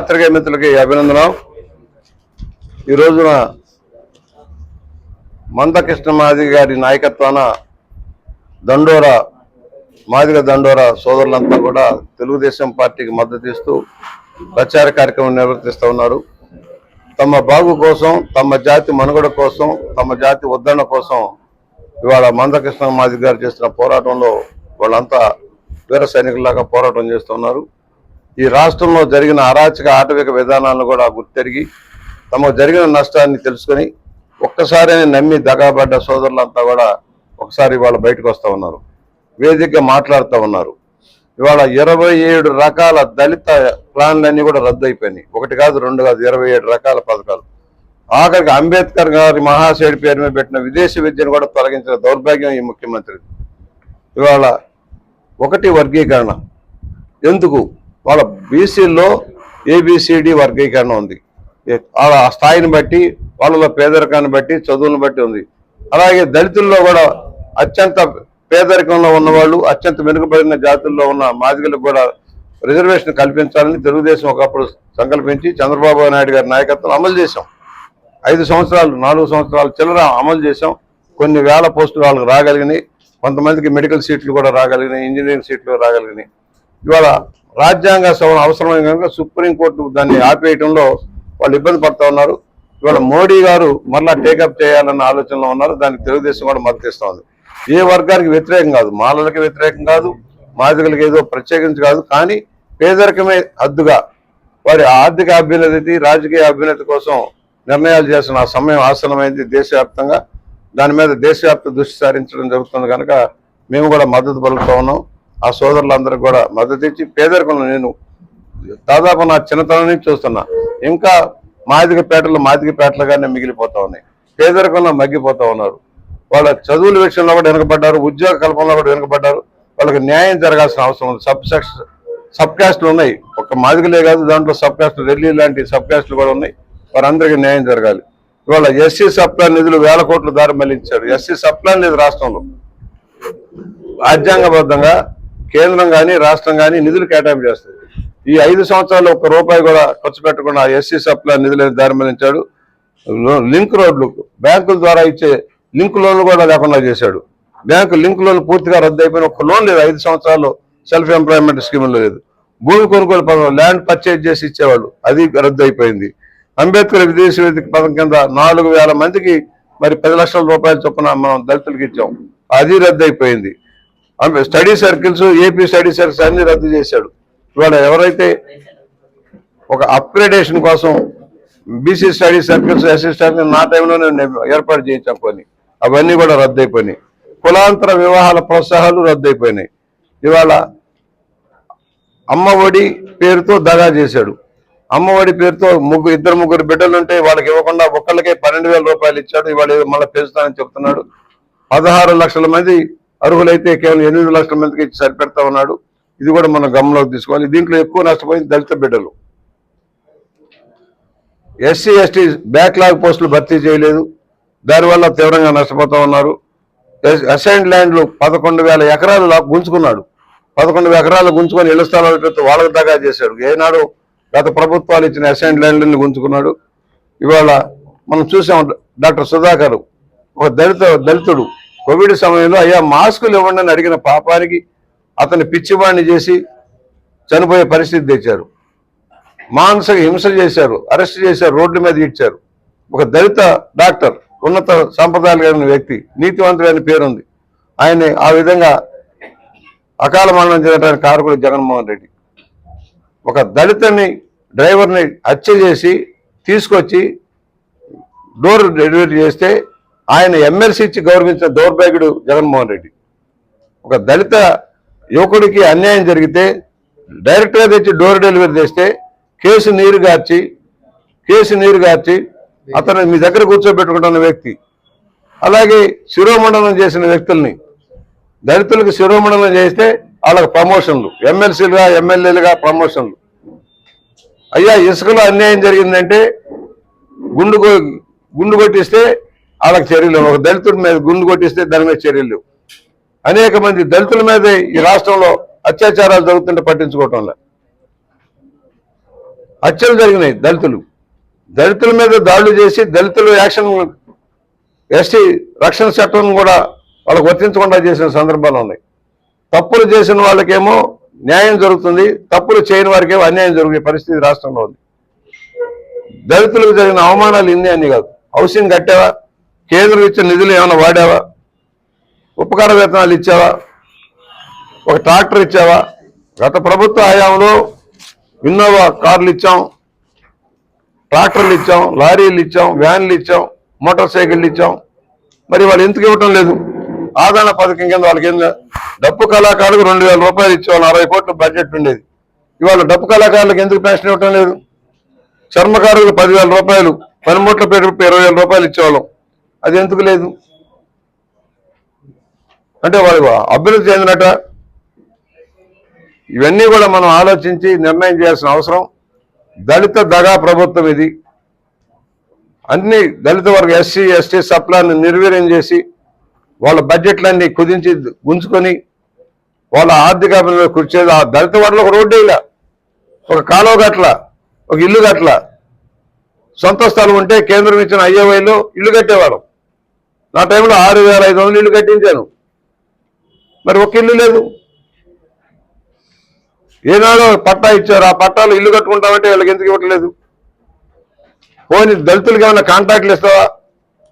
పత్రికా మిత్రులకి అభినందనం ఈ రోజున మందకృష్ణ మాదిగ గారి నాయకత్వాన దండోర మాదిగ దండోర సోదరులంతా కూడా తెలుగుదేశం పార్టీకి మద్దతు ఇస్తూ ప్రచార కార్యక్రమం నిర్వర్తిస్తూ ఉన్నారు. తమ బాగు కోసం తమ జాతి మనుగడ కోసం తమ జాతి ఉద్ధరణ కోసం ఇవాళ మందకృష్ణ మాదిగ గారు చేస్తున్న పోరాటంలో వాళ్ళంతా వీర సైనికులాగా పోరాటం చేస్తున్నారు ఈ రాష్ట్రంలో జరిగిన అరాచక ఆటవిక విధానాలను కూడా గుర్తెరిగి తమకు జరిగిన నష్టాన్ని తెలుసుకొని ఒక్కసారి నమ్మి దగాబడ్డ సోదరులంతా కూడా ఒకసారి ఇవాళ బయటకు వస్తూ ఉన్నారు. వేదికగా మాట్లాడుతూ ఉన్నారు. ఇవాళ ఇరవై ఏడు రకాల దళిత ప్లాన్లన్నీ కూడా రద్దు అయిపోయినాయి ఒకటి కాదు రెండు కాదు ఇరవై ఏడు రకాల పథకాలు. ఆఖరికి అంబేద్కర్ గారి మహాశయుడి పేరు మీద పెట్టిన విదేశీ విద్యను కూడా తొలగించిన దౌర్భాగ్యం ఈ ముఖ్యమంత్రి ఇవాళ ఒకటి వర్గీకరణ. ఎందుకు? వాళ్ళ బీసీల్లో ఏబిసిడి వర్గీకరణ ఉంది. వాళ్ళ ఆ స్థాయిని బట్టి వాళ్ళలో పేదరికాన్ని బట్టి చదువులను బట్టి ఉంది. అలాగే దళితుల్లో కూడా అత్యంత పేదరికంలో ఉన్నవాళ్ళు అత్యంత వెనుకబడిన జాతుల్లో ఉన్న మాదిగలకు కూడా రిజర్వేషన్ కల్పించాలని తెలుగుదేశం ఒకప్పుడు సంకల్పించి చంద్రబాబు నాయుడు గారి నాయకత్వం అమలు చేశాం. ఐదు సంవత్సరాలు నాలుగు సంవత్సరాలు చిల్లర అమలు చేశాం. కొన్ని వేల పోస్టులు వాళ్ళకి రాగలిగినాయి. కొంతమందికి మెడికల్ సీట్లు కూడా రాగలిగినాయి ఇంజనీరింగ్ సీట్లు రాగలిగినాయి. ఇవాళ రాజ్యాంగ సవరణ అవసరమైన కనుక సుప్రీంకోర్టు దాన్ని ఆపేయటంలో వాళ్ళు ఇబ్బంది పడుతూ ఉన్నారు. ఇవాళ మోడీ గారు మరలా టేకప్ చేయాలన్న ఆలోచనలో ఉన్నారు. దానికి తెలుగుదేశం కూడా మద్దతిస్తోంది ఏ వర్గానికి వ్యతిరేకం కాదు. మాలలకి వ్యతిరేకం కాదు. మాదిగలకి ఏదో ప్రత్యేకించి కాదు. కానీ పేదరికమే హద్దుగా వారి ఆర్థిక అభ్యున్నతి రాజకీయ అభ్యున్నతి కోసం నిర్ణయాలు చేసిన సమయం ఆసనమైంది దేశవ్యాప్తంగా. దాని మీద దేశవ్యాప్త దృష్టి సారించడం జరుగుతుంది కనుక మేము కూడా మద్దతు పలుకుతా ఉన్నాం. ఆ సోదరులందరూ కూడా మద్దతు ఇచ్చి పేదరికంలో నేను దాదాపు నా చిన్నతనం నుంచి చూస్తున్నా. ఇంకా మాదిక పేటలు మాదిగ పేటలుగానే మిగిలిపోతా ఉన్నాయి. పేదరికంలో మగ్గిపోతా ఉన్నారు. వాళ్ళ చదువుల విషయంలో కూడా వెనకబడ్డారు ఉద్యోగ కల్పనలో కూడా వెనుకబడ్డారు. వాళ్ళకి న్యాయం జరగాల్సిన అవసరం ఉంది. సబ్ సెక్స్ సబ్ క్యాస్ట్లు ఉన్నాయి. ఒక మాదిగలే కాదు దాంట్లో సబ్ క్యాస్ట్లు ఢిల్లీ లాంటి సబ్ క్యాస్ట్లు కూడా ఉన్నాయి. వారందరికీ న్యాయం జరగాలి. ఇవాళ ఎస్సీ సప్లాన్ నిధులు వేల కోట్లు దారి మళ్ళించారు. ఎస్సీ సప్లాన్ లేదు రాష్ట్రంలో. రాజ్యాంగబద్ధంగా కేంద్రం కానీ రాష్ట్రం కానీ నిధులు కేటాయింపు చేస్తుంది. ఈ ఐదు సంవత్సరాల్లో ఒక్క రూపాయి కూడా ఖర్చు పెట్టకుండా ఎస్సీ సప్లా నిధులను దారి లింక్ రోడ్లు బ్యాంకుల ద్వారా ఇచ్చే లింక్ లోన్లు కూడా లేకుండా చేశాడు. బ్యాంకు లింక్ లోన్లు పూర్తిగా రద్దు అయిపోయిన ఒక్క లోన్ లేదు. ఐదు సంవత్సరాల్లో సెల్ఫ్ ఎంప్లాయ్మెంట్ స్కీమ్లో లేదు. భూమి కొనుగోలు పథకం ల్యాండ్ పర్చేజ్ చేసి ఇచ్చేవాళ్ళు. అది రద్దు అయిపోయింది అంబేద్కర్ విదేశీ వేదిక పథకం కింద నాలుగు వేల మందికి మరి పది లక్షల రూపాయల చొప్పున మనం దళితులకు ఇచ్చాం. అది రద్దు అయిపోయింది study circles AP study circles అన్ని రద్దు చేశాడు. ఇవాళ ఎవరైతే ఒక అప్గ్రేడేషన్ కోసం బీసీ స్టడీ సర్కిల్స్ అసిస్టెంట్ నా టైంలోనే నేను ఏర్పాటు చేయించాం కొన్ని అవన్నీ కూడా రద్దు అయిపోయినాయి కులాంతర వివాహాల ప్రోత్సాహాలు రద్దు అయిపోయినాయి ఇవాళ అమ్మ ఒడి పేరుతో దగా చేశాడు. అమ్మ ఒడి పేరుతో ముగ్గురు ఇద్దరు ముగ్గురు బిడ్డలు ఉంటే వాళ్ళకి ఇవ్వకుండా ఒక్కళ్ళకే పన్నెండు వేల రూపాయలు ఇచ్చాడు. ఇవాళ మళ్ళీ పెంచుతానని చెప్తున్నాడు. పదహారు లక్షల మంది అర్హులైతే కేవలం ఎనిమిది లక్షల మందికి సరిపెడతా ఉన్నాడు. ఇది కూడా మనం గమనంలోకి తీసుకోవాలి. దీంట్లో ఎక్కువ నష్టపోయింది దళిత బిడ్డలు. ఎస్సీ ఎస్టీ బ్యాక్లాగ్ పోస్టులు భర్తీ చేయలేదు. దానివల్ల తీవ్రంగా నష్టపోతా ఉన్నారు. అసైన్ ల్యాండ్లు పదకొండు వేల ఎకరాలు గుంజుకున్నాడు. పదకొండు ఎకరాలు గుంజుకొని ఇళ్ళ స్థలాలు పెడితే వాళ్ళకు దగా చేశాడు. ఏనాడు గత ప్రభుత్వాలు ఇచ్చిన అసైన్ ల్యాండ్లను గుంజుకున్నాడు. ఇవాళ మనం చూసాం డాక్టర్ సుధాకర్ ఒక దళిత దళితుడు. కోవిడ్ సమయంలో అయ్యా మాస్కులు ఇవ్వండి అని అడిగిన పాపానికి అతను పిచ్చివాణ్ణి చేసి చనిపోయే పరిస్థితి తెచ్చారు. మానసిక హింస చేశారు అరెస్ట్ చేశారు రోడ్ల మీద ఇచ్చారు ఒక దళిత డాక్టర్ ఉన్నత సంప్రదాయాలు కలిగిన వ్యక్తి నీతివంతుడైన పేరుంది. ఆయన ఆ విధంగా అకాల మరణం చెందడానికి కారకుడు జగన్మోహన్ రెడ్డి. ఒక దళితని డ్రైవర్ని హత్య చేసి తీసుకొచ్చి డోర్ డెలివరీ చేస్తే ఆయన ఎమ్మెల్సీ ఇచ్చి గౌరవించిన దౌర్భాగ్యుడు జగన్మోహన్ రెడ్డి. ఒక దళిత యువకుడికి అన్యాయం జరిగితే డైరెక్ట్గా తెచ్చి డోర్ డెలివరీ చేస్తే కేసు నీరు గార్చి కేసు నీరు గార్చి అతను మీ దగ్గర కూర్చోబెట్టుకుంటున్న వ్యక్తి అలాగే శిరోమండలం చేసిన వ్యక్తుల్ని దళితులకు శిరోమండలం చేస్తే వాళ్ళకి ప్రమోషన్లు ఎమ్మెల్సీలుగా ఎమ్మెల్యేలుగా ప్రమోషన్లు. అయ్యా ఇసుకలో అన్యాయం జరిగిందంటే గుండు కొ- గుండు కొట్టిస్తే వాళ్ళకి చర్యలు ఒక దళితుడి మీద గుండు కొట్టిస్తే దాని మీద చర్యలు అనేక మంది దళితుల మీదే ఈ రాష్ట్రంలో అత్యాచారాలు జరుగుతుంటే పట్టించుకోవటం లేదు. హత్యలు జరిగినాయి దళితులు. దళితుల మీద దాడులు చేసి దళితులు యాక్షన్ ఎస్టీ రక్షణ చట్టం కూడా వాళ్ళకు వర్తించకుండా చేసిన సందర్భాలు ఉన్నాయి. తప్పులు చేసిన వాళ్ళకేమో న్యాయం జరుగుతుంది. తప్పులు చేయని వారికేమో అన్యాయం జరిగే పరిస్థితి రాష్ట్రంలో ఉంది. దళితులకు జరిగిన అవమానాలు ఇన్ని అన్ని కాదు. హౌసింగ్ కట్టావా? కేంద్రం ఇచ్చిన నిధులు ఏమైనా వాడావా? ఉపకార వేతనాలు ఇచ్చావా? ఒక ట్రాక్టర్ ఇచ్చావా? గత ప్రభుత్వ హయాంలో ఇన్నోవా కార్లు ఇచ్చాం ట్రాక్టర్లు ఇచ్చాం లారీలు ఇచ్చాం వ్యాన్లు ఇచ్చాం మోటార్ సైకిళ్ళు ఇచ్చాం. మరి వాళ్ళు ఎందుకు ఇవ్వటం లేదు? ఆదాయ పథకం కింద వాళ్ళకి ఏం డప్పు కళాకారులకు రెండు వేల రూపాయలు ఇచ్చేవాళ్ళు అరవై కోట్ల బడ్జెట్ ఉండేది. ఇవాళ డప్పు కళాకారులకు ఎందుకు పెన్షన్ ఇవ్వటం లేదు? చర్మకారులకు పదివేల రూపాయలు పనిముట్ల పేరు ఇరవై వేల రూపాయలు ఇచ్చేవాళ్ళం. అది ఎందుకు లేదు? అంటే వాళ్ళు అభివృద్ధి చెందినట. ఇవన్నీ కూడా మనం ఆలోచించి నిర్ణయం చేయాల్సిన అవసరం. దళిత దగా ప్రభుత్వం ఇది. అన్ని దళిత వర్గ ఎస్సీ ఎస్టీ సప్లాన్ని నిర్వీర్యం చేసి వాళ్ళ బడ్జెట్లన్నీ కుదించి గుంజుకొని వాళ్ళ ఆర్థిక అభివృద్ధి కూర్చేది ఆ దళిత వర్గం ఒక రోడ్డు ఇలా ఒక కాలువ గట్ల ఒక ఇల్లు గట్ల. సొంత స్థలం ఉంటే కేంద్రం ఇచ్చిన ఐఏవైలో ఇల్లు కట్టేవాళ్ళం. నా టైంలో ఆరు వేల ఐదు వందలు ఇల్లు కట్టించాను. మరి ఒక ఇల్లు లేదు. ఏనాడో పట్టా ఇచ్చారు. ఆ పట్టాలు ఇల్లు కట్టుకుంటామంటే వీళ్ళకి ఎందుకు ఇవ్వట్లేదు? పోనీ దళితులకి ఏమైనా కాంట్రాక్ట్లు ఇస్తావా?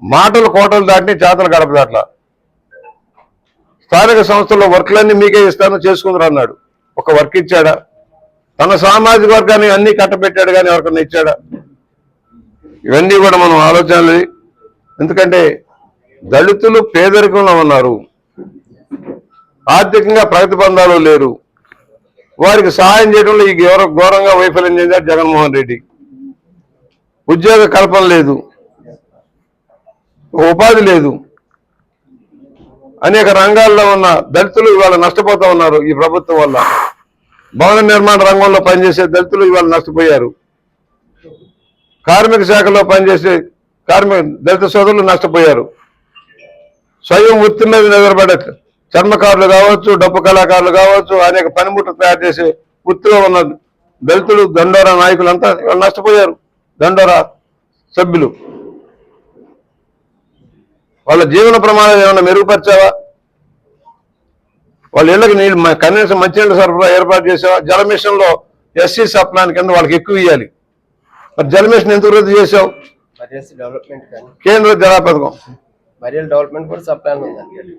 మాటలు కోటలు దాటిని చేతలు గడప దాట్లా. స్థానిక సంస్థల్లో వర్క్లన్నీ మీకే ఇస్తాను చేసుకుందరు అన్నాడు. ఒక వర్క్ ఇచ్చాడా? తన సామాజిక వర్గాన్ని అన్ని కట్టబెట్టాడు కానీ ఎవరికన్నా ఇచ్చాడా? ఇవన్నీ కూడా మనం ఆలోచనలు. ఎందుకంటే దళితులు పేదరికంలో ఉన్నారు. ఆర్థికంగా ప్రగతి బంధాలు లేరు. వారికి సహాయం చేయడంలో ఈ ఘోరంగా వైఫల్యం చెందారు జగన్మోహన్ రెడ్డి. ఉద్యోగ కల్పన లేదు. ఉపాధి లేదు. అనేక రంగాల్లో ఉన్న దళితులు ఇవాళ నష్టపోతూ ఉన్నారు ఈ ప్రభుత్వం వల్ల. భవన నిర్మాణ రంగంలో పనిచేసే దళితులు ఇవాళ నష్టపోయారు. కార్మిక శాఖలో పనిచేసే కార్మిక దళిత సోదరులు నష్టపోయారు. స్వయం వృత్తి మీద నిలబడే చర్మకారులు కావచ్చు డప్పు కళాకారులు కావచ్చు అనేక పనిముట్లు తయారు చేసే వృత్తిలో ఉన్న దళితులు దండోరా నాయకులంతా ఇవాళ నష్టపోయారు. దండోరా సభ్యులు. వాళ్ళ జీవన ప్రమాణాలు ఏమైనా మెరుగుపరిచావా? వాళ్ళ ఇళ్ళకి నీళ్ళు కనీసం మంచినీళ్ళ సరఫరా ఏర్పాటు చేసావా? జల మిషన్లో ఎస్సీ సప్లాన్ కింద వాళ్ళకి ఎక్కువ ఇవ్వాలి మరి జల మిషన్ ఎందుకు రద్దు చేసావు? కేంద్ర జల పథకం. బరియల్ డెవలప్మెంట్ కూడా సప్లాన్ ఉందండి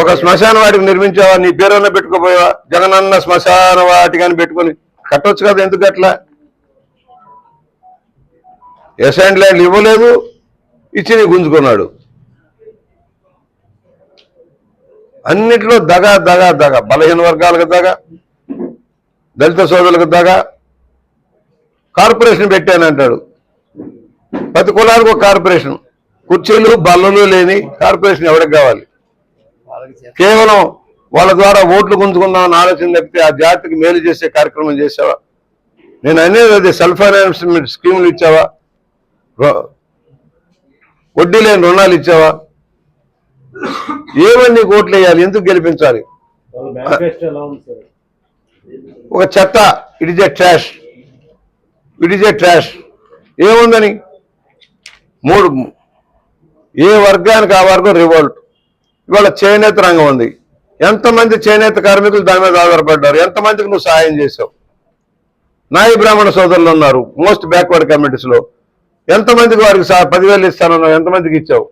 ఒక శ్మశాన వాటికి నిర్మించావా నీ పేరన్నా పెట్టుకోపోయావా? జగనన్న శ్మశాన వాటికని అని పెట్టుకొని కట్టొచ్చు కదా ఎందుకు అట్లా? ఎస్ అండ్ ల్యాండ్ ఇవ్వలేదు ఇచ్చి గుంజుకున్నాడు. అన్నిట్లో దగ దగ దగ. బలహీన వర్గాలకు దగ దళిత సోదరులకు దగ. కార్పొరేషన్ పెట్టానంటాడు. ప్రతి కులానికి ఒక కార్పొరేషన్. కుర్చీలు బల్లలు లేని కార్పొరేషన్ ఎవరికి కావాలి? కేవలం వాళ్ళ ద్వారా ఓట్లు గుంజుకుందామని ఆలోచన తప్పితే ఆ జాతికి మేలు చేసే కార్యక్రమం చేసావా నేను అనేది అది సెల్ఫ్ ఫైనాన్స్మెంట్ స్కీములు ఇచ్చావా? వడ్డీ లేని రుణాలు ఇచ్చావా? ఏమని నీకు ఓట్లు వేయాలి? ఎందుకు గెలిపించాలి? ఒక చెత్త it is a trash. It is a trash. ఏముందని? మూడు ఏ వర్గానికి ఆ వర్గం రివోల్ట్ ఇవాళ చేనేత రంగం ఉంది. ఎంతమంది చేనేత కార్మికులు దాని మీద ఆధారపడ్డారు? ఎంతమందికి నువ్వు సహాయం చేసావు నాయి బ్రాహ్మణ సోదరులు ఉన్నారు మోస్ట్ బ్యాక్వర్డ్ కమ్యూనిటీస్ ఎంతమందికి వారికి సహా- పదివేలు ఇస్తానన్నావు? ఎంతమందికి ఇచ్చావు?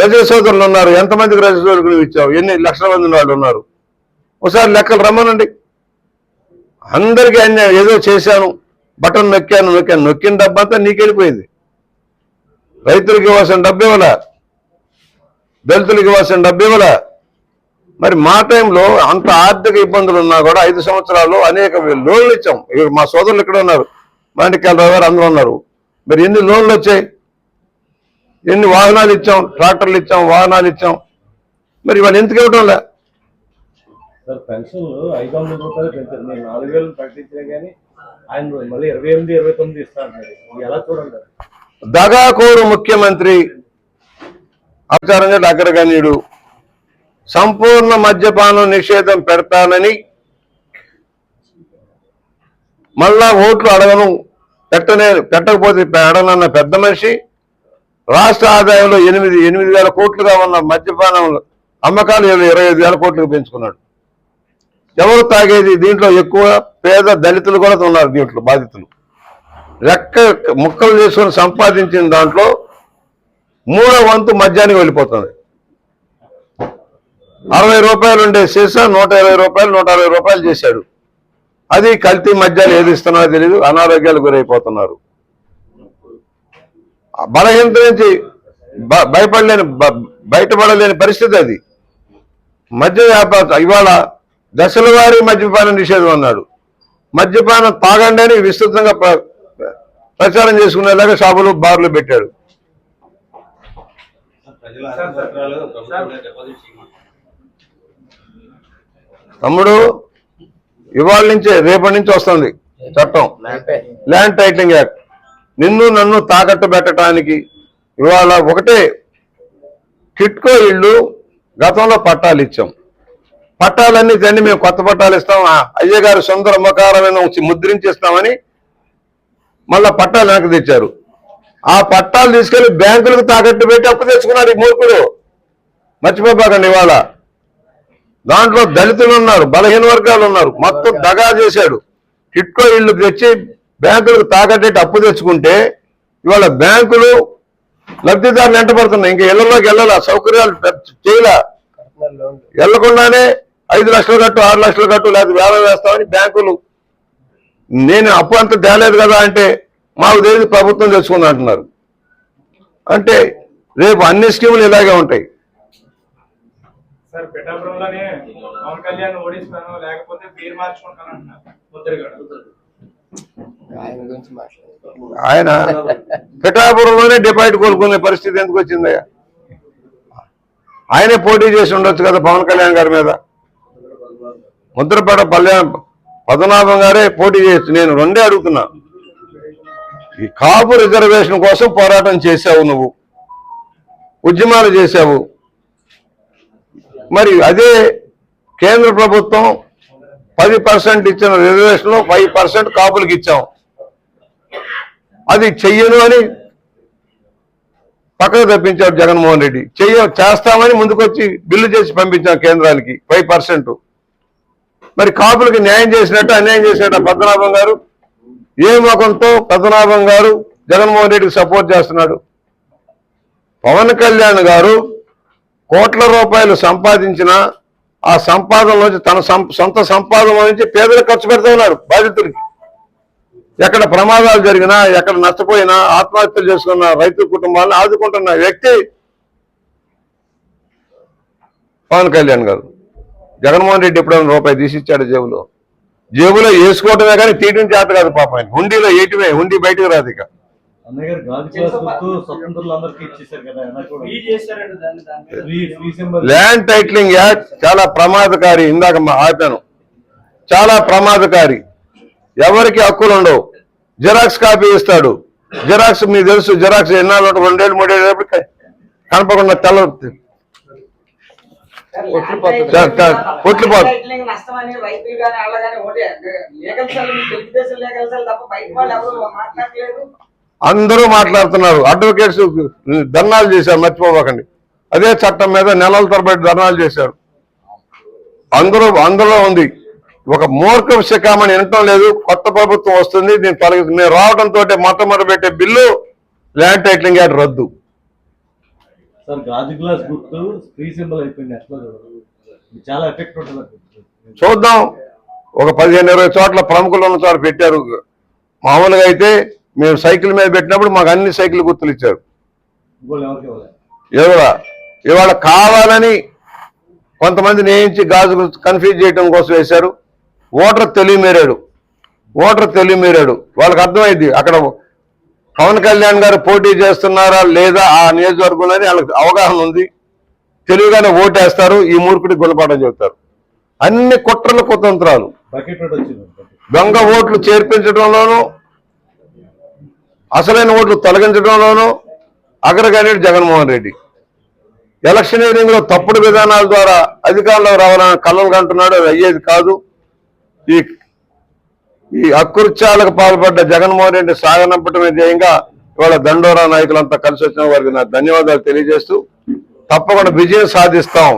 రజత సోదరులు ఉన్నారు ఎంతమందికి రజ సోదరులు ఇచ్చావు? ఎన్ని? లక్షల మంది వాళ్ళు ఉన్నారు. ఒకసారి లెక్కలు రమ్మనండి. అందరికీ అన్యాయం. ఏదో చేశాను బటన్ నొక్కాను నొక్కాను. నొక్కిన డబ్బంతా నీకెళ్ళిపోయింది. రైతులకు ఇవ్వాల్సిన డబ్బు ఇవ్వలే? దళితులకు ఇవ్వాల్సిన డబ్బు ఇవ్వలే? మరి మా టైంలో అంత ఆర్థిక ఇబ్బందులు ఉన్నా కూడా ఐదు సంవత్సరాలు అనేక లోన్లు ఇచ్చాం. ఇవి మా సోదరులు ఇక్కడ ఉన్నారు. మాంటిక్యాలరావు గారు అందరూ ఉన్నారు. మరి ఎన్ని లోన్లు వచ్చాయి? ఎన్ని వాహనాలు ఇచ్చాం? ట్రాక్టర్లు ఇచ్చాం వాహనాలు ఇచ్చాం. మరి ఇవాళ ఎందుకు ఇవ్వటం లే? సార్ పెన్షన్లు ఐదు వందల రూపాయలు పెంచారు. నేను నాలుగు వేలు ప్రకటించినా కానీ ఆయన మళ్ళీ ఇరవై ఎనిమిది ఇరవై తొమ్మిది ఇస్తా ఎలా చూడండి? దగాకోరు ముఖ్యమంత్రి ఆచారంగా అగ్రగణ్యుడు సంపూర్ణ మద్యపానం నిషేధం పెడతానని మళ్ళా ఓట్లు అడగను పెట్టనే పెట్టకపోతే అడగనన్న పెద్ద మనిషి రాష్ట్ర ఆదాయంలో ఎనిమిది ఎనిమిది వేల కోట్లుగా ఉన్న మద్యపానం అమ్మకాలు ఇరవై ఐదు వేల కోట్లకు పెంచుకున్నాడు. ఎవరు తాగేది దీంట్లో ఎక్కువ పేద దళితులు కూడా ఉన్నారు దీంట్లో బాధితులు. రెక్క ముక్కలు చేసుకొని సంపాదించిన దాంట్లో మూడో వంతు మద్యానికి వెళ్ళిపోతుంది. అరవై రూపాయలు ఉండే సీసా నూట ఇరవై రూపాయలు నూట అరవై రూపాయలు చేశాడు. అది కల్తీ మద్యాలు ఏది ఇస్తున్నారో తెలియదు అనారోగ్యాలు గురైపోతున్నారు. బలహీనత నుంచి భయపడలేని బయటపడలేని పరిస్థితి అది. మద్య వ్యాపారం ఇవాళ దశల వారి మద్యపాన నిషేధం అన్నాడు. మద్యపానం తాగండి అని విస్తృతంగా ప్రచారం చేసుకునేలాగా షాపులు బార్లు పెట్టాడు తమ్ముడు ఇవాళ నుంచే రేపటి నుంచి వస్తుంది చట్టం. ల్యాండ్ టైటిలింగ్ యాక్ట్ నిన్ను నన్ను తాకట్టు పెట్టడానికి ఇవాళ ఒకటే కిట్కో ఇళ్ళు గతంలో పట్టాలు ఇచ్చాం. పట్టాలన్నీ తండ్రి మేము కొత్త పట్టాలు ఇస్తాం. ఆ అయ్య గారు సుందర మకారమైన ముద్రించి ఇస్తామని మళ్ళా పట్టాలు వెనక్కి తెచ్చారు. ఆ పట్టాలు తీసుకెళ్ళి బ్యాంకులకు తాకట్టు పెట్టి అప్పు తెచ్చుకున్నారు ఈ మూర్ఖుడు మర్చిపోబాకండి ఇవాళ. దాంట్లో దళితులు ఉన్నారు బలహీన వర్గాలు ఉన్నారు మొత్తం దగా చేశాడు. టిట్కో ఇళ్ళు తెచ్చి బ్యాంకులకు తాకట్టేటి అప్పు తెచ్చుకుంటే ఇవాళ బ్యాంకులు లబ్ధిదారులు ఎంటపడుతున్నాయి ఇంకా ఇళ్ళలోకి వెళ్ళాల? సౌకర్యాలు చేయలే? వెళ్ళకుండానే ఐదు లక్షలు కట్టు ఆరు లక్షలు కట్టు లేదా వేలం వేస్తామని బ్యాంకులు నేను అప్పు అంత తేలేదు కదా అంటే మాకు తెలియదు ప్రభుత్వం తెచ్చుకుంది అంటున్నారు. అంటే రేపు అన్ని స్కీములు ఇలాగే ఉంటాయి. ఆయన పిఠాపురంలోనే డిపాజిట్ కోలుకునే పరిస్థితి ఎందుకు వచ్చిందయ్యా? ఆయనే పోటీ చేసి ఉండొచ్చు కదా పవన్ కళ్యాణ్ గారి మీద. ముద్రపడ కళ్యాణ్ పద్మనాభం గారే పోటీ చేయొచ్చు నేను రెండే అడుగుతున్నా. ఈ కాపు రిజర్వేషన్ కోసం పోరాటం చేశావు నువ్వు. ఉద్యమాలు చేశావు. మరి అదే కేంద్ర ప్రభుత్వం పది పర్సెంట్ ఇచ్చిన రిజర్వేషన్లో ఫైవ్ పర్సెంట్ కాపులకు ఇచ్చాం. అది చెయ్యను అని పక్కకు తప్పించాడు జగన్మోహన్ రెడ్డి. చెయ్య చేస్తామని ముందుకొచ్చి బిల్లు చేసి పంపించాం కేంద్రానికి ఫైవ్ పర్సెంట్. మరి కాపులకి న్యాయం చేసినట్టు అన్యాయం చేసినట్టు పద్మనాభం గారు? ఏ ముఖంతో పద్మనాభం గారు జగన్మోహన్ రెడ్డికి సపోర్ట్ చేస్తున్నాడు? పవన్ కళ్యాణ్ గారు కోట్ల రూపాయలు సంపాదించిన ఆ సంపాదనలోంచి తన సం- సొంత సంపాదన నుంచి పేదలకు ఖర్చు పెడతా ఉన్నారు బాధితుడికి ఎక్కడ ప్రమాదాలు జరిగినా ఎక్కడ నష్టపోయినా ఆత్మహత్యలు చేసుకున్న రైతు కుటుంబాలను ఆదుకుంటున్న వ్యక్తి పవన్ కళ్యాణ్ గారు. జగన్మోహన్ రెడ్డి ఎప్పుడైనా రూపాయి తీసిచ్చాడు జేబులో? జేబులో వేసుకోవటమే కానీ తీయటం చేత కాదు పాప ఆయన. హుండీలో ఏయటమే హుండీ బయటకు రాదు ఇక. ల్యాండ్ టైటిలింగ్ యాక్ట్ చాలా ప్రమాదకారి ఇందాక మా ఆపాను. చాలా ప్రమాదకారి. ఎవరికి హక్కులు ఉండవు. జిరాక్స్ కాపీ ఇస్తాడు జిరాక్స్ మీకు తెలుసు జిరాక్స్ ఎన్నాళ్ళు? రెండేళ్ళు మూడేళ్ళు కనపకుండా తెల్ల అందరూ మాట్లాడుతున్నారు. అడ్వకేట్స్ ధర్నాలు చేశారు మర్చిపోకండి. అదే చట్టం మీద నెలల తరబడి ధర్నాలు చేశారు. అందరూ అందులో ఉంది. ఒక మూర్ఖ శిఖామని వినటం లేదు. కొత్త ప్రభుత్వం వస్తుంది. దీన్ని తొలగి మేము రావడంతో మొట్టమొదటి పెట్టే బిల్లు ల్యాండ్ టైటిలింగ్ యాక్ట్ రద్దు. సార్ గాజు గ్లాస్ గుర్తు ఫ్రీ సింబల్ అయిపోయింది ఎట్లా చాలా ఎఫెక్ట్ ఉంటుంది. చూద్దాం. ఒక పదిహేను ఇరవై చోట్ల ప్రముఖులు ఉన్న చోట పెట్టారు. మామూలుగా అయితే మేము సైకిల్ మీద పెట్టినప్పుడు మాకు అన్ని సైకిల్ గుర్తులు ఇచ్చారు. ఎవరా? ఇవాళ కావాలని కొంతమంది నేయించి గాజు కన్ఫ్యూజ్ చేయడం కోసం వేశారు. ఓటర్ తెలియమేరాడు ఓటర్ తెలియమేరాడు వాళ్ళకి అర్థమైంది. అక్కడ పవన్ కళ్యాణ్ గారు పోటీ చేస్తున్నారా లేదా ఆ నియోజకవర్గంలో వాళ్ళకి అవగాహన ఉంది. తెలివిగానే ఓటేస్తారు ఈ మూర్ఖుడి గుణపాఠం చెబుతారు. అన్ని కుట్రలు కుతంత్రాలు. దొంగ ఓట్లు చేర్పించడంలోనూ అసలైన ఓట్లు తొలగించడంలోనూ అగ్రగణ్యుడు జగన్మోహన్ రెడ్డి. ఎలక్షనీరింగ్లో తప్పుడు విధానాల ద్వారా అధికారంలో రావాలని కళ్ళలు కంటున్నాడు. అది అయ్యేది కాదు. ఈ ఈ అకృత్యాలకు పాల్పడ్డ జగన్మోహన్ రెడ్డి సాగనంపటమే ధ్యేయంగా ఇవాళ దండోరా నాయకులంతా కలిసి వచ్చిన వారికి నా ధన్యవాదాలు తెలియజేస్తూ తప్పకుండా విజయం సాధిస్తాం.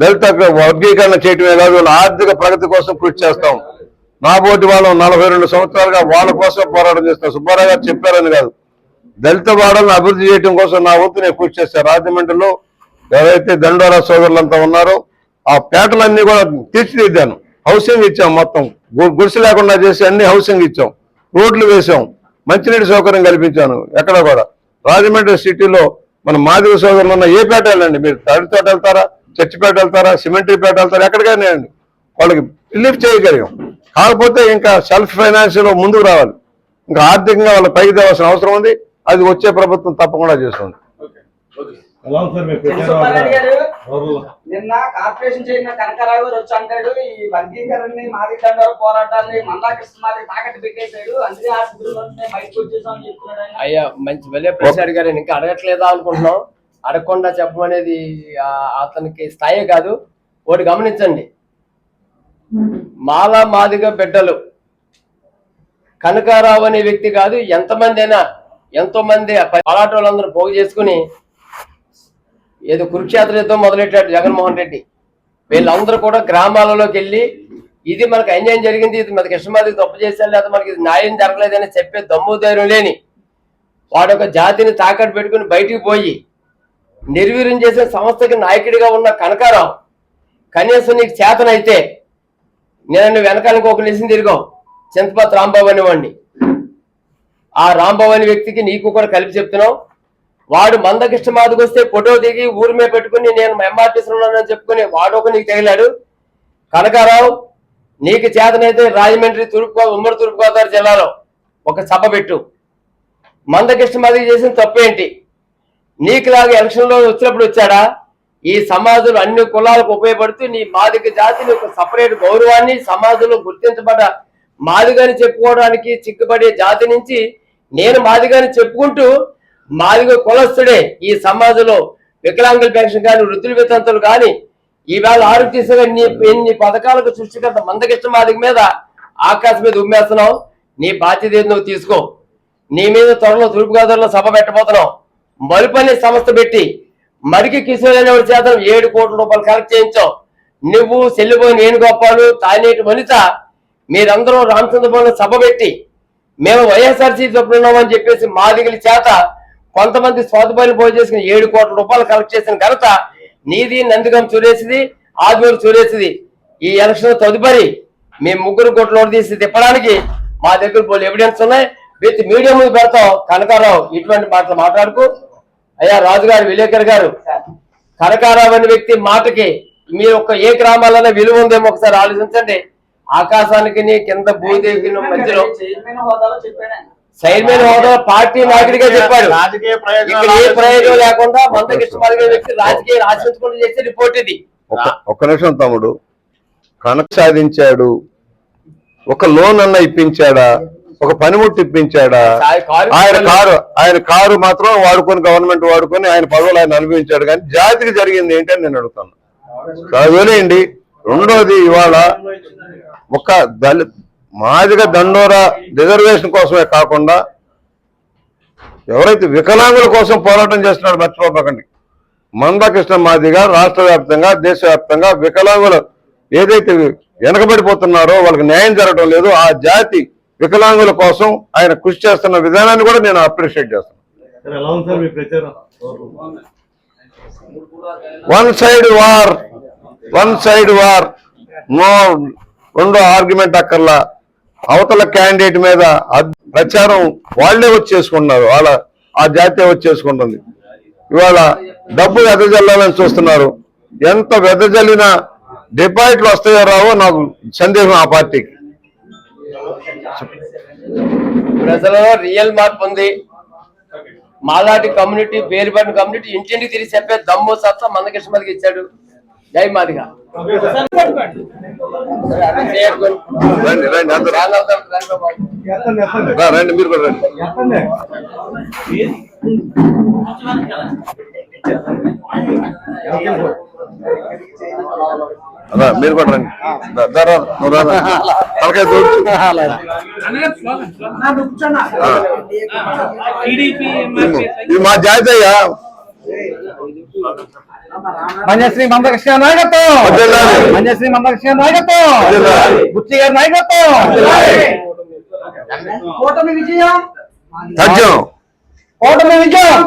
దళిత వర్గీకరణ చేయటమే కాదు వాళ్ళ ఆర్థిక ప్రగతి కోసం కృషి చేస్తాం. నా బోటి వాళ్ళం నలభై రెండు సంవత్సరాలుగా వాళ్ళ కోసం పోరాటం చేస్తాం సుబ్బారావు గారు చెప్పారని కాదు. దళిత వాడలను అభివృద్ధి చేయడం కోసం నా వంతు నేను కృషి చేస్తాను రాజమండ్రిలో ఎవరైతే దండోరా సోదరులంతా ఉన్నారో ఆ పేటలన్నీ కూడా తీర్చిదిద్దాను. హౌసింగ్ ఇచ్చాం మొత్తం. గు- గుడిసె లేకుండా చేసి అన్ని హౌసింగ్ ఇచ్చాం. రోడ్లు వేసాం. మంచినీటి సౌకర్యం కల్పించాను. ఎక్కడ కూడా. రాజమండ్రి సిటీలో మన మాదిగ సోదరులు ఉన్న ఏ పేట వెళ్ళండి? మీరు తడితోట వెళ్తారా? చర్చిపేట వెళ్తారా? సిమెంట్రీపేట వెళ్తారా? ఎక్కడికైనా వెళ్ళండి. వాళ్ళకి రిలీఫ్ చేయగలిగాం. కాకపోతే ఇంకా సెల్ఫ్ ఫైనాన్షియల్ ముందుకు రావాలి. ఇంకా ఆర్థికంగా వాళ్ళ పైకి తేవాల్సిన అవసరం ఉంది. అది వచ్చే ప్రభుత్వం తప్పకుండా చేస్తుంది. ఎలా ఉంది సార్ మీ సుబ్బారెడ్డి గారు? ప్రచారం నిన్న కార్పొరేషన్ చైర్మన్ కనకారావు గారు వచ్చి అంటాడు ఈ వర్గీకరణని మాది దండోర పోరాటాన్ని మందా కృష్ణ మాది తాకట్టు పెట్టేశాడు. అందుకే ఆసుపత్రిలో బయటకు వచ్చేసాం అని చెప్తున్నాడు ఆయన అయ్యా మంచి వెళ్ళే ప్రశ్న అడిగారు ఇంకా అడగట్లేదా అనుకుంటున్నాం. అడగకుండా చెప్పమనేది ఆ, అతనికి స్థాయి కాదు. ఒకటి గమనించండి. మాలా మాదిగ బిడ్డలు. కనకారావు అనే వ్యక్తి కాదు ఎంతమంది అయినా ఎంతో మంది పోరాటోళ్ళందరూ పోగు చేసుకుని ఏదో కురుక్షేత్ర యుద్ధం మొదలెట్టాడు జగన్మోహన్ రెడ్డి. వీళ్ళందరూ కూడా గ్రామాలలోకి వెళ్ళి ఇది మనకు అన్యాయం జరిగింది ఇది మనకి కృష్ణమాదికి తప్పు చేశారు లేదా మనకి ఇది న్యాయం జరగలేదని చెప్పే దమ్ము ధైర్యం లేని వాడు ఒక జాతిని తాకట్టు పెట్టుకుని బయటికి పోయి నిర్వీర్యం చేసే సంస్థకి నాయకుడిగా ఉన్న కనకారావు కనీసం నీకు చేతనైతే నేను వెనకాలకు ఒక నిలిచిన తిరిగావు చింతపతి రాంబాబు అనేవాడిని. ఆ రాంబాబు అనే వ్యక్తికి నీకు కూడా కలిపి చెప్తున్నాం వాడు మందకిష్ట మాదికి వస్తే ఫోటో దిగి ఊరి మీద పెట్టుకుని నేను ఎంఆర్టీసీ ఉన్నానని చెప్పుకుని వాడు ఒక నీకు తగిలాడు. కనకారావు నీకు చేతనైతే రాజమండ్రి తూర్పు ఉమ్మడి తూర్పుగోదావరి జిల్లాలో ఒక సభ పెట్టు. మందకిష్ట మాదికి చేసిన తప్పేంటి? నీకులాగా ఎలక్షన్లో వచ్చినప్పుడు వచ్చాడా? ఈ సమాజంలో అన్ని కులాలకు ఉపయోగపడుతూ నీ మాదిక జాతిని ఒక సపరేట్ గౌరవాన్ని సమాజంలో గుర్తించబడ్డ మాదిగని చెప్పుకోవడానికి చిక్కుపడే జాతి నుంచి నేను మాదిగని చెప్పుకుంటూ మాదిగ కులస్తుడే ఈ సమాజంలో వికలాంగుల పెన్షన్ కానీ వృద్ధుల వితంతులు కానీ ఈవేళ ఆరోగ్యశ్రీ నీ ఎన్ని పథకాలకు సృష్టికర్త మందకిష్ట మాదిగ మీద ఆకాశం మీద ఉమ్మేస్తున్నావు? నీ బాధ్యత ఏది నువ్వు తీసుకో. నీ మీద త్వరలో తూర్పుగోదావరిలో సభ పెట్టబోతున్నావు. మలుపని సంస్థ పెట్టి మరికి కిషోర్ వాడి చేత ఏడు కోట్ల రూపాయలు కలెక్ట్ చేయించాం నువ్వు సెల్లిపోయి నేను గొప్పలు తానేటి వనిత మీరందరూ రామచంద్రపురంలో సభ పెట్టి మేము వైఎస్ఆర్సీ తప్పుడున్నామని చెప్పేసి మాదిగల చేత కొంతమంది స్వాతంత్రాలు పోయి చేసిన ఏడు కోట్ల రూపాయలు కలెక్ట్ చేసిన ఘనత నీది నందిగం చూరేసిది ఆదివారు చూరేసిది ఈ ఎలక్షన్ తదుపరి మేము ముగ్గురు కోట్ల ఓటు తీసి తిప్పడానికి మా దగ్గర పోలీ ఎవిడెన్స్ ఉన్నాయి. విత్ మీడియా ముందు పెడతాం. కనకారావు ఇటువంటి మాటలు మాట్లాడుకు. అయ్యా రాజుగారు విలేకర్ గారు కనకారావు అనే వ్యక్తి మాటకి మీరు ఒక ఏ గ్రామాలైనా విలువ ఉందేమో ఒకసారి ఆలోచించండి. ఆకాశానికి నీ కింద భూదేవి మధ్యలో చైర్మన్ హోదా పార్టీ నాయకుడిగా చెప్పాడు. రాజకీయ ప్రయోజనం లేకుండా మందకృష్ణ వ్యక్తి రాజకీయ చేసే రిపోర్ట్ ఇది. ఒక్క నిమిషం తమ్ముడు. కనెక్ట్ సాధించాడు. ఒక లోన్ అన్న ఇప్పించాడా? ఒక పనిముట్టు ఇప్పించాడా? ఆయన కారు ఆయన కారు మాత్రం వాడుకొని గవర్నమెంట్ వాడుకొని ఆయన పదవులు ఆయన అనుభవించాడు. కానీ జాతికి జరిగింది ఏంటి అని నేను అడుగుతాను. చదివేలేండి రెండోది ఇవాళ ఒక దళిత మాదిగ దండోరా రిజర్వేషన్ కోసమే కాకుండా ఎవరైతే వికలాంగుల కోసం పోరాటం చేస్తున్నాడు మర్చిపోకండి. మందకృష్ణ మాదిగా రాష్ట్ర వ్యాప్తంగా దేశవ్యాప్తంగా వికలాంగులు ఏదైతే వెనకబడిపోతున్నారో వాళ్ళకి న్యాయం జరగడం లేదు ఆ జాతి వికలాంగుల కోసం ఆయన కృషి చేస్తున్న విధానాన్ని కూడా నేను అప్రిషియేట్ చేస్తాను. One side war one side war no రెండో ఆర్గ్యుమెంట్ అక్కర్లా. అవతల క్యాండిడేట్ మీద ప్రచారం వాళ్ళే వచ్చేసుకుంటున్నారు. వాళ్ళ ఆ జాతీయ వచ్చేసుకుంటుంది. ఇవాళ డబ్బు వెదజల్లాలని చూస్తున్నారు. ఎంత వెదజల్లినా డిపాజిట్లు వస్తాయో రావో నాకు సందేహం ఆ పార్టీకి. ప్రజలలో రియల్ మార్పు ఉంది. మాలాంటి కమ్యూనిటీ పేరుపడిన కమ్యూనిటీ ఇంటింటికి తిరిగి చెప్పే దమ్ము సత్తా మందకృష్ణ ఇచ్చాడు. జై మాదిగా. రండి రండి అందరూ. రండి మీరు కూడా రండి. అలా మీరు కూడా రండి. తలకాయ. టీడీపీ ఇది మా జాతి అయ్యా మంజశ్రీ మందకృష్ణ నాయకత్వం. మంజశ్రీ మందకృష్ణ నాయకత్వం. బుచ్చి గారి నాయకత్వం! కూటమి విజయం! ఓటమి విజయం!